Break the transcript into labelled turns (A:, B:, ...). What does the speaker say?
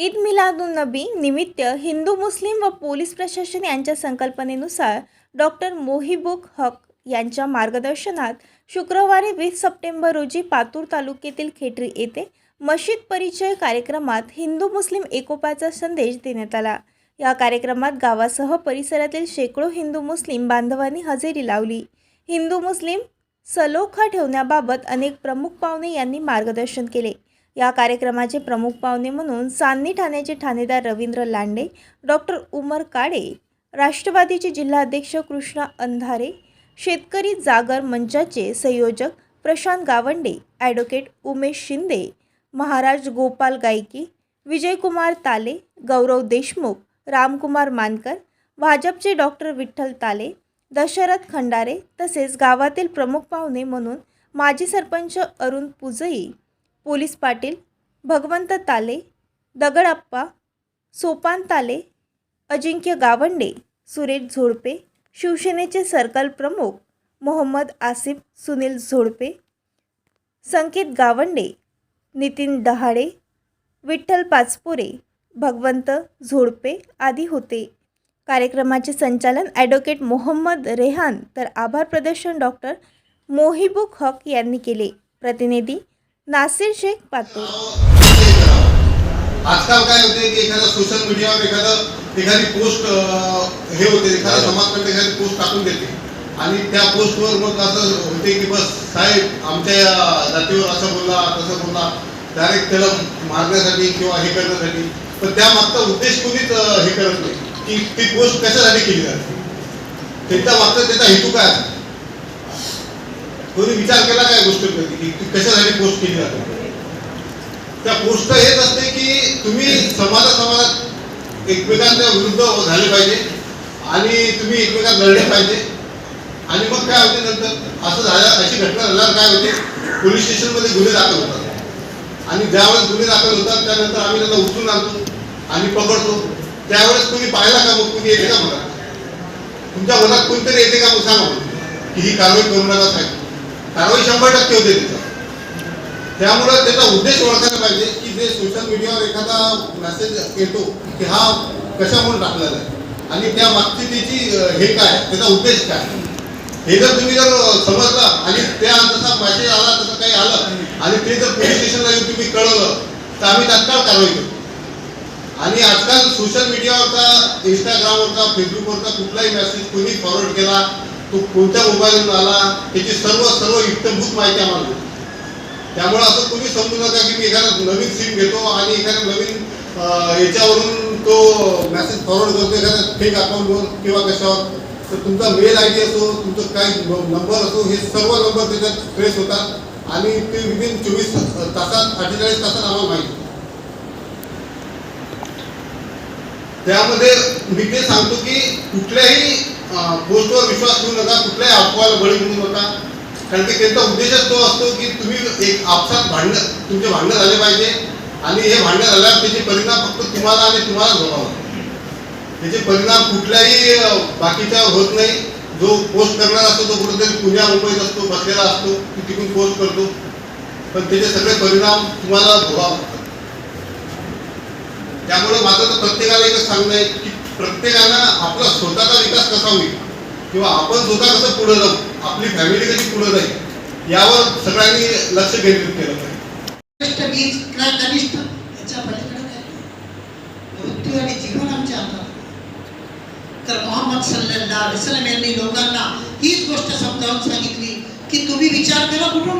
A: ईद मिलादुन्नबी निमित्त हिंदू मुस्लिम व पोलीस प्रशासन यांच्या संकल्पनेनुसार डॉक्टर मोहिबुक हक यांच्या मार्गदर्शनात शुक्रवारी वीस सप्टेंबर रोजी पातूर तालुक्यातील खेटरी येथे मशीद परिचय कार्यक्रमात हिंदू मुस्लिम एकोपाचा संदेश देण्यात आला. या कार्यक्रमात गावासह परिसरातील शेकडो हिंदू मुस्लिम बांधवांनी हजेरी लावली. हिंदू मुस्लिम सलोखा ठेवण्याबाबत अनेक प्रमुख पाहुणे यांनी मार्गदर्शन केले. या कार्यक्रमाचे प्रमुख पाहुणे म्हणून सान्नी ठाण्याचे ठाणेदार रवींद्र लांडे डॉक्टर उमर काडे राष्ट्रवादीचे जिल्हाध्यक्ष कृष्णा अंधारे शेतकरी जागर मंचाचे संयोजक प्रशांत गावंडे ॲडव्होकेट उमेश शिंदे महाराज गोपाल गायकी विजयकुमार ताले गौरव देशमुख रामकुमार मानकर भाजपचे डॉक्टर विठ्ठल ताले दशरथ खंडारे तसेच गावातील प्रमुख पाहुणे म्हणून माजी सरपंच अरुण पुजई पोलीस पाटील भगवंत ताले दगडप्पा सोपान ताले अजिंक्य गावंडे सुरेश झोडपे शिवसेनेचे सर्कल प्रमुख मोहम्मद आसिफ सुनील झोडपे संकेत गावंडे नितीन डहाळे विठ्ठल पाचपुरे भगवंत झोडपे आदी होते. कार्यक्रमाचे संचालन ॲडव्होकेट मोहम्मद रेहान तर आभार प्रदर्शन डॉक्टर मोहिबुक हक यांनी केले. प्रतिनिधी नासिर शेख पातूर.
B: आजकाल काय होते की एखादा सोशल मीडियावर एखादं एखादी पोस्ट हे होते एखादा समाजकडे एखादी पोस्ट टाकून देते. आणि त्या पोस्टवर मग असं होते की बस साहेब आमच्या या जातीवर असं बोलला तसं बोलला डायरेक्ट त्याला मारण्यासाठी किंवा हे करण्यासाठी. पण त्या मागचा उद्देश कोणीच हे करत नाही. की ती पोस्ट कशासाठी केली जाते? त्याच्या मागचा त्याचा हेतू काय असतो कोणी विचार केला काय गोष्ट की ती कशासाठी पोस्ट केली जाते? त्या पोस्ट हेच असते की तुम्ही समाजा समाजात एकमेकांच्या विरुद्ध झाले पाहिजे आणि तुम्ही एकमेकात लढले पाहिजे. आणि मग काय होते नंतर? असं झालं अशी घटना झाल्यावर काय होते? पोलीस स्टेशनमध्ये गुन्हे दाखल होतात. आणि ज्यावेळेस गुन्हे दाखल होतात त्यानंतर आम्ही त्यांना उचलून आणतो आणि पकडतो. त्यावेळेस कोणी पाहिला का मग? कोणी येते का मला तुमच्या मनात कोणतरी येते का मग? सांगा. की ही कारवाई करू नका साहेब. कारवाई शंभर टक्के होते तिथं. त्यामुळं त्याचा उद्देश ओळखायला पाहिजे की जे सोशल मीडियावर एखादा मेसेज येतो की हा कशामुळे टाकलेला आहे आणि त्या मागची त्याची हे काय? त्याचा उद्देश काय? हे जर तुम्ही जर समजलं आणि त्या जसा मेसेज आला तसं काही आलं आणि ते जर पोलीस स्टेशनला येऊन तुम्ही कळवलं तर आम्ही तात्काळ कारवाई करतो आणि आजकाल सोशल मीडियावरचा इंस्टाग्रामवरचा फेसबुकवरचा कुठलाही मेसेज कोणी फॉरवर्ड केला तो कोणत्या मोबाईलवर आला त्याची सर्व सर्व युक्तभूत माहिती आम्हाला मिळते. त्यामुळे असं कोणी समजू नका की मी एखादा नवीन सिम घेतो आणि एखाद्या नवीन याच्यावरून तो मेसेज फॉरवर्ड करतो एखाद्या फेक अकाउंटवर किंवा कशावर तर तुमचा मेल आय डी असो तुमचं काय नंबर असो हे सर्व नंबर त्याच्यात ट्रेस होतात आणि ते विदिन चोवीस तासात अठ्ठेचाळीस तासात आम्हाला माहिती त्यामध्ये मी ते सांगतो की कुठल्याही पोस्टवर विश्वास ठेवू नका कुठल्याही अफवाला बळी घेऊ नका. कारण की त्यांचा उद्देशच तो असतो की तुम्ही एक आपसात भांडणं तुमचे भांडणं झाले पाहिजे. आणि हे भांडणं झाल्यावर त्याचे परिणाम फक्त तुम्हाला आणि तुम्हाला भोगावा त्याचे परिणाम कुठल्याही बाकीच्या होत नाही. जो पोस्ट करणार असतो तो कुठेतरी पुण्या मुंबईत असतो बसलेला असतो की तिकडून पोस्ट करतो. पण त्याचे सगळे परिणाम तुम्हाला भोगावं लागतात त्यामुळे माझं तर प्रत्येकाला एकच सांगणं आहे की प्रत्येकाला आपला स्वतःचा विकास कसा होईल? किंवा आपण स्वतः कसं पुढे जाऊ? आपली फॅमिली कशी पुढे जाईल? यावर सगळ्यांनी लक्ष केंद्रित केलं पाहिजे.
C: काय? मृत्यू आणि जीवन आमच्या हातात तर मोहम्मद सल्लल्लाहु अलैहि वसल्लम यांनी लोकांना हीच गोष्ट समजावून सांगितली की तुम्ही विचार करा कुठून